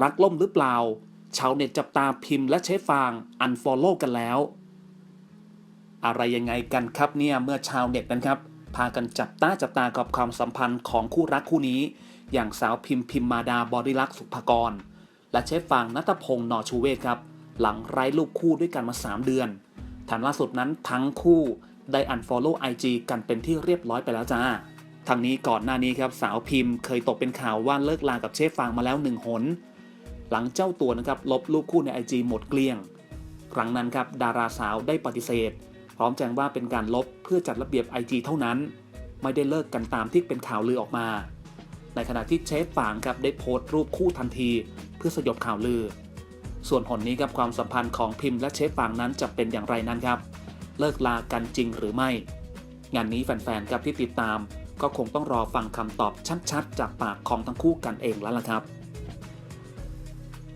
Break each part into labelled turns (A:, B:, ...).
A: รักล่มหรือเปล่า ชาวเน็ตจับตาพิมพ์และเชฟฟางอันฟอลโล่กันแล้ว อะไรยังไงกันครับเนี่ยเมื่อชาวเน็ตนั้นครับพากันจับตาจับตากับความสัมพันธ์ของคู่รักคู่นี้ อย่างสาวพิมพ์พิมมาดาบริลักษ์สุภกร และเชฟฟางนัทพงศ์หนอชูเวศครับ หลังไร้รูปคู่ด้วยกันมา 3 เดือนแถมล่าสุดนั้นทั้งคู่ได้อันฟอลโล่ IG กันเป็นที่เรียบร้อยไปแล้วจ้าทางนี้ก่อนหน้านี้ครับสาวพิมพ์เคยตกเป็นข่าวว่าเลิกลากับเชฟฟางมาแล้วหนึ่งหน หลังเจ้าตัวนะครับลบรูปคู่ใน IG หมดเกลี้ยง ครั้งนั้นครับดาราสาวได้ปฏิเสธ พร้อมแจ้งว่าเป็นการลบเพื่อจัดระเบียบ IG เท่านั้น ไม่ได้เลิกกันตามที่เป็นข่าวลือออกมา ในขณะที่เชฟฟางครับได้โพสต์รูปคู่ทันที เพื่อสยบข่าวลือ ส่วนหนนี้ครับความสัมพันธ์ของพิมพ์และเชฟฟางนั้นจะเป็นอย่างไรนั้นครับ เลิกลากันจริงหรือไม่ งานนี้แฟนๆครับที่ติดตาม ก็คงต้องรอฟังคำตอบชัดๆ จากปากของทั้งคู่กันเองแล้วล่ะครับ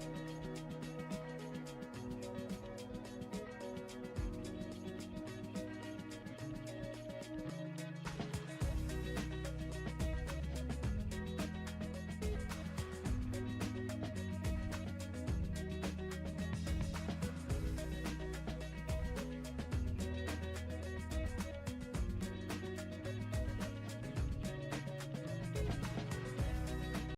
A: thank you